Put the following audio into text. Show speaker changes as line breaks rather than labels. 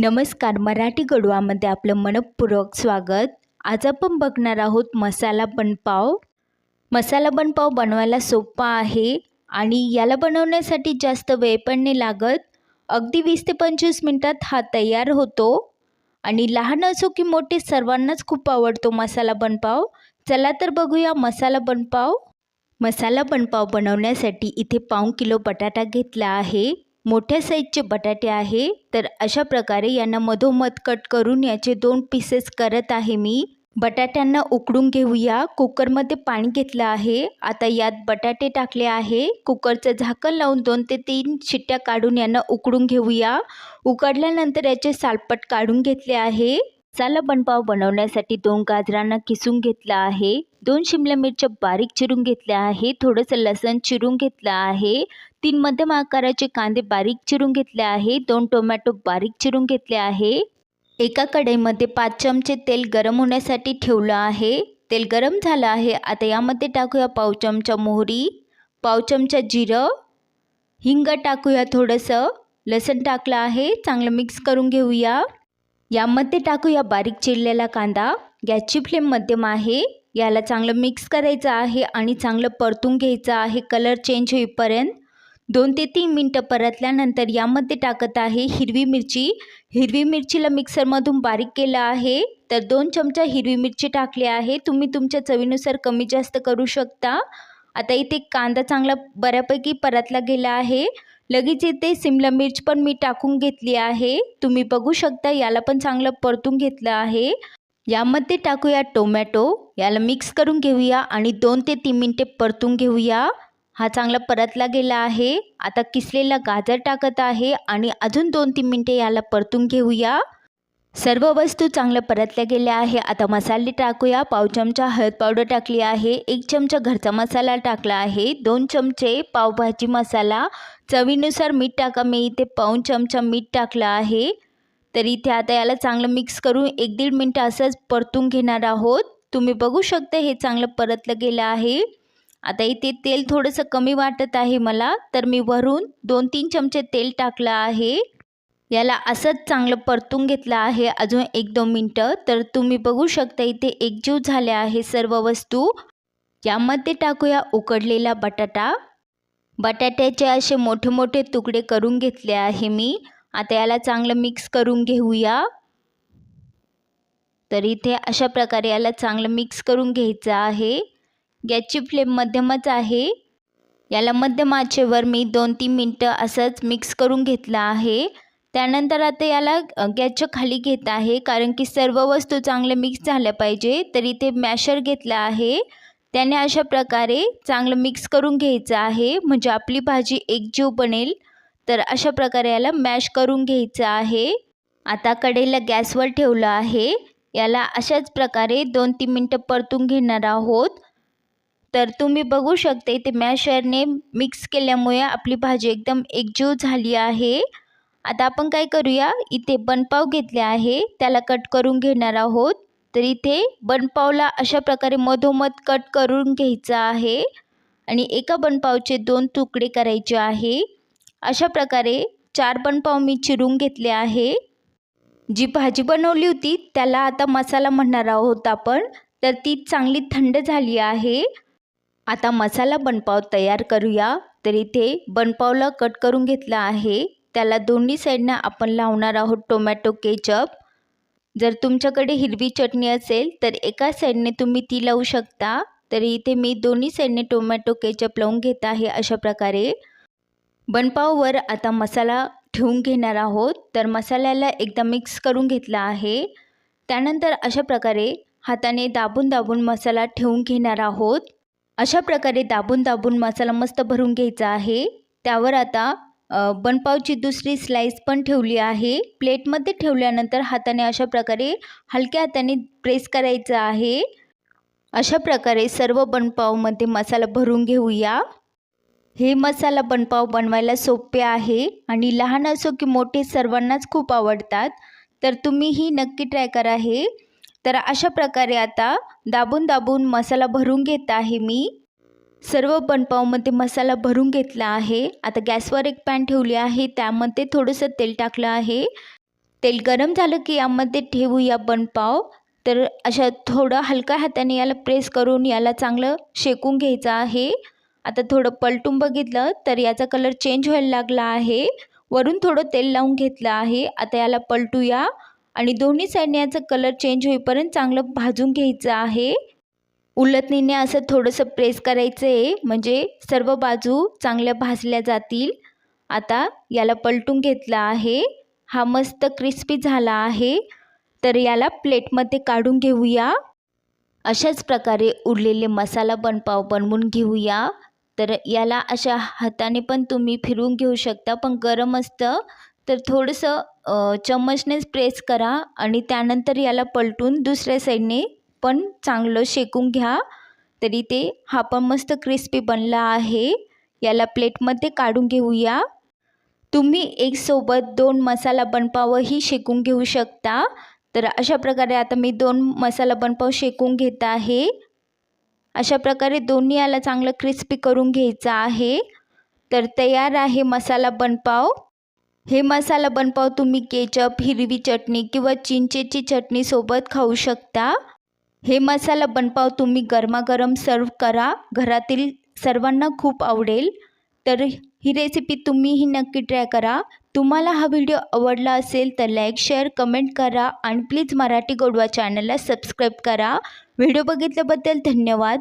नमस्कार मराठी गडवामध्ये आपलं मनपूर्वक स्वागत. आज आपण बघणार आहोत मसाला बनपाव मसाला बनपाव बनवायला सोपा आहे आणि याला बनवण्यासाठी जास्त वेळ पण नाही लागत. अगदी वीस ते पंचवीस मिनटात हा तयार होतो. आणि लहान असो की मोठे सर्वांनाच खूप आवडतो मसाला बनपाव चला तर बघूया मसाला बनपाव मसाला बनपाव बनवण्यासाठी इथे पाऊण किलो बटाटा घेतला आहे. मोठ्या साईजचे बटाटे आहे. तर अशा प्रकारे यांना मधोमध कट करून याचे दोन पीसेस करत आहे मी. बटाट्यांना उकडून घेऊया. कुकरमध्ये पाणी घेतलं आहे. आता यात बटाटे टाकले आहे. कुकरचं झाकण लावून दोन ते तीन शिट्ट्या काढून यांना उकडून घेऊया. उकडल्यानंतर याचे सालपट काढून घेतले आहे. मसाला बनपाव बनवण्यासाठी दोन गाजरांना किसून घेतला आहे. दोन शिमला मिरच्या बारीक चिरून घेतल्या आहे थोडंसं लसण चिरून घेतलं आहे. तीन मध्यम आकाराचे कांदे बारीक चिरून घेतले आहे. दोन टोमॅटो बारीक चिरून घेतले आहे. एका कढईमध्ये पाच चमचे तेल गरम होण्यासाठी ठेवलं आहे. तेल गरम झालं आहे. आता यामध्ये टाकूया पाव चमचा मोहरी पाव चमचा जिरं हिंग टाकूया थोडंसं. लसण टाकलं आहे. चांगलं मिक्स करून घेऊया. यामध्ये टाकूया बारीक चिरलेला कांदा. गॅसची फ्लेम मध्यम आहे. याला चांगलं मिक्स करायचं आहे आणि चांगलं परतून घ्यायचं आहे. कलर चेंज होईपर्यंत दोन ते तीन मिनटं परतल्यानंतर यामध्ये टाकत आहे हिरवी मिरची. हिरवी मिरचीला मिक्सरमधून बारीक केलं आहे. तर दोन चमचा हिरवी मिरची टाकली आहे. तुम्ही तुमच्या चवीनुसार कमी जास्त करू शकता. आता इथे कांदा चांगला बऱ्यापैकी परतला गेला आहे. लगेच इथे सिमला मिर्च पण मी टाकून घेतली आहे. तुम्ही बघू शकता याला पण चांगलं परतून घेतलं आहे. यामध्ये टाकूया टोमॅटो. याला मिक्स करून घेऊया आणि दोन ते तीन मिनटे परतून घेऊया. हा चांगला परतला गेला आहे. आता किसलेला गाजर टाकत आहे आणि अजून दोन तीन मिनटे याला परतून घेऊया. सर्व वस्तू चांगल्या परतल्या गेल्या आहे आता मसाले टाकूया. पाव चमचा हळद पावडर टाकली आहे. एक चमचा घरचा मसाला टाकला आहे. दोन चमचे पावभाजी मसाला. चवीनुसार मीठ टाका. मी इथे पाऊन चमचा मीठ टाकलं आहे. तर इथे आता याला चांगलं मिक्स करून एक दीड मिनटं असंच परतून घेणार आहोत. तुम्ही बघू शकता हे चांगलं परतलं गेलं आहे. आता इथे तेल थोडंसं कमी वाटत आहे मला. तर मी वरून दोन तीन चमचे तेल टाकलं आहे. याला असंच चांगलं परतून घेतलं आहे. अजून एक दोन मिनटं. तर तुम्ही बघू शकता इथे एकजीव झाले आहे सर्व वस्तू. यामध्ये टाकूया उकडलेला बटाटा. बटाट्याचे असे मोठे मोठे तुकडे करून घेतले आहे मी. आता याला चांगलं मिक्स करून घेऊया. तर इथे अशा प्रकारे याला चांगलं मिक्स करून घ्यायचं आहे. गॅसची फ्लेम मध्यमच आहे. याला मध्यम आचेवर मी दोन तीन मिनटं असंच मिक्स करून घेतलं आहे. त्यानंतर आता याला गॅसच्या खाली घेत आहे. कारण की सर्व वस्तू चांगल्या मिक्स झाल्या पाहिजे. तर इथे मॅशर घेतला आहे. त्याने अशा प्रकारे चांगलं मिक्स करून घ्यायचं आहे. म्हणजे आपली भाजी एकजीव बनेल. तर अशा प्रकारे याला मॅश करून घ्यायचं आहे. आता कडेला गॅसवर ठेवलं आहे. याला अशाच प्रकारे दोन तीन मिनटं परतून घेणार आहोत. तर तुम्ही बघू शकता इथे मॅशरने मिक्स केल्यामुळे आपली भाजी एकदम एकजीव झाली आहे. आता आपण काय करूया इथे बनपाव घेतले आहे त्याला कट करून घेणार आहोत. तर इथे बनपावला अशा प्रकारे मधोमध कट करून घ्यायचं आहे. आणि एका बनपावचे दोन तुकडे करायचे आहे. अशा प्रकारे चार बनपाव मी चिरून घेतले आहे. जी भाजी बनवली होती त्याला आता मसाला म्हणणार आहोत आपण. तर ती चांगली थंड झाली आहे. आता मसाला बनपाव तयार करूया. तर इथे बनपावला कट करून घेतला आहे. त्याला दोन्ही साईडनं आपण लावणार आहोत टोमॅटो केचप. जर तुमच्याकडे हिरवी चटणी असेल तर एका साईडने तुम्ही ती लावू शकता. तर इथे मी दोन्ही साईडने टोमॅटो केचप लावून घेत आहे अशा प्रकारे. बनपाववर आता मसाला ठेवून घेणार आहोत. तर मसाल्याला एकदा मिक्स करून घेतला आहे. त्यानंतर अशा प्रकारे हाताने दाबून दाबून मसाला ठेवून घेणार आहोत. अशा प्रकारे दाबून दाबून मसाला मस्त भरून घ्यायचा आहे. त्यावर आता बनपावची दुसरी स्लाईस पण ठेवली आहे. प्लेटमध्ये ठेवल्यानंतर हाताने अशा प्रकारे हलक्या हाताने प्रेस करायचं आहे. अशा प्रकारे सर्व बनपावमध्ये मसाला भरून घेऊया. हे मसाला बनपाव बनवायला सोपे आहे आणि लहान असो की मोठे सर्वांनाच खूप आवडतात. तर तुम्हीही नक्की ट्राय करा हे. तर अशा प्रकारे आता दाबून दाबून मसाला भरून घेत आहे मी. सर्व बनपावमध्ये मसाला भरून घेतला आहे. आता गॅसवर एक पॅन ठेवली आहे. त्यामध्ये थोडंसं तेल टाकलं आहे. तेल गरम झालं की यामध्ये ठेवूया बनपाव. तर अशा थोडं हलक्या हाताने याला प्रेस करून याला चांगलं शेकून घ्यायचं आहे. आता थोडं पलटून बघितलं तर याचा कलर चेंज व्हायला लागला आहे. वरून थोडं तेल लावून घेतलं आहे. आता याला पलटूया आणि दोन्ही साईडने याचा कलर चेंज होईपर्यंत चांगलं भाजून घ्यायचं आहे. उलटणीने असं थोडंसं प्रेस करायचं आहे म्हणजे सर्व बाजू चांगल्या भाजल्या जातील. आता याला पलटून घेतलं आहे. हा मस्त क्रिस्पी झाला आहे. तर याला प्लेटमध्ये काढून घेऊया. अशाच प्रकारे उरलेले मसाला बनपाव बनवून घेऊया. तर याला अशा हाताने पण तुम्ही फिरवून घेऊ शकता पण गरम असतं. तर थोडंसं चम्मचनेच प्रेस करा आणि त्यानंतर याला पलटून दुसऱ्या साईडने पण चांगलं शेकून घ्या. तरी ते हा पण मस्त क्रिस्पी बनला आहे. याला प्लेटमध्ये काढून घेऊया. तुम्ही एकसोबत दोन मसाला बनपावही शेकून घेऊ शकता. तर अशा प्रकारे आता मी दोन मसाला बनपाव शेकून घेत आहे. अशा प्रकारे दोन्ही याला चांगलं क्रिस्पी करून घ्यायचं आहे. तर तयार आहे मसाला बनपाव. हे मसाला बनपाव तुम्ही केचप हिरवी चटणी किंवा चिंचेची चटणीसोबत खाऊ शकता. हे मसाला बनपाव तुम्ही गरमागरम सर्व करा. घरातील सर्वांना खूप आवडेल. तर ही रेसिपी तुम्हीही नक्की ट्राय करा. तुम्हाला हा व्हिडिओ आवडला असेल तर लाईक शेअर कमेंट करा आणि प्लीज मराठी गोडवा चॅनलला सबस्क्राईब करा. व्हिडिओ बघितल्याबद्दल धन्यवाद.